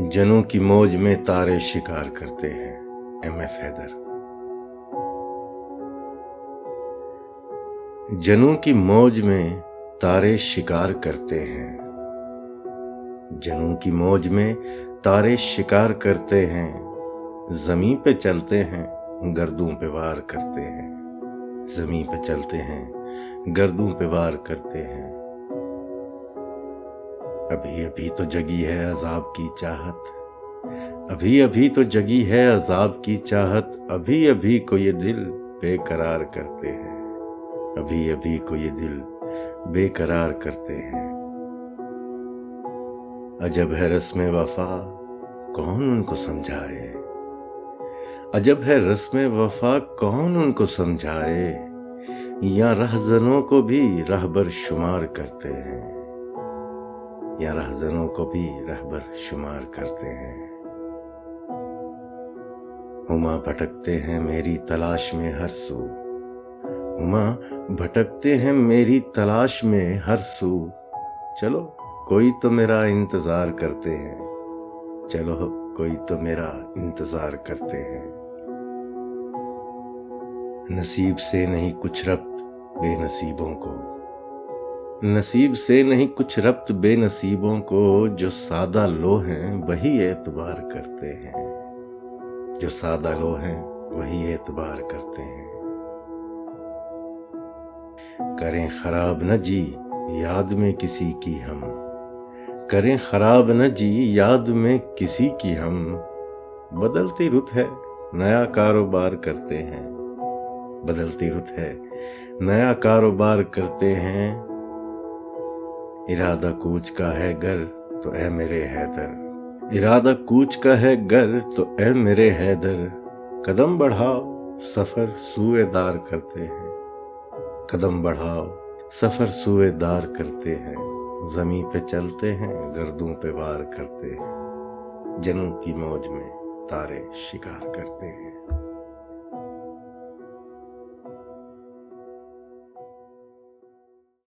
जनों की मौज में तारे शिकार करते हैं, एम एफ़ हैदर। जनों की मौज में तारे शिकार करते हैं। जनों की मौज में तारे शिकार करते हैं। ज़मीन पे चलते हैं, गर्दों पे वार करते हैं। ज़मीन पे चलते हैं, गर्दों पे वार करते हैं। अभी अभी तो जगी है अजाब की चाहत। अभी अभी तो जगी है अजाब की चाहत। अभी अभी को ये दिल बेकरार करते हैं। अभी अभी को ये दिल बेकरार करते हैं। अजब है रस्म वफा, कौन उनको समझाए? अजब है रस्म वफा, कौन उनको समझाए? या रहजनों को भी रहबर शुमार करते हैं। या रहजनों को भी रहबर शुमार करते हैं। हुमा भटकते हैं मेरी तलाश में हर सू। हुमा भटकते हैं मेरी तलाश में हर सू। चलो, कोई तो मेरा इंतज़ार करते हैं। चलो, कोई तो मेरा इंतज़ार करते हैं। नसीब से नहीं कुछ रब्त बेनसीबों को। नसीब से नहीं, कुछ रब्त बेनसीबों को जो सादा लो हैं, वही एतबार करते हैं। जो सादा लो हैं, वही एतबार करते हैं। करें खराब न जी, याद में किसी की हम। करें खराब न जी, याद में किसी की हम। बदलती रुत है, नया कारोबार करते हैं। बदलती रुत है, नया कारोबार करते हैं। इरादा कूच का है घर तो ए मेरे हैदर। इरादा कूच का है घर तो ए मेरे हैदर। कदम बढ़ाओ, सफ़र सुएदार करते हैं। कदम बढ़ाओ, सफ़र सुएदार करते हैं। जमी पे चलते हैं, गर्दों पे वार करते हैं। जनों की मौज में तारे शिकार करते हैं।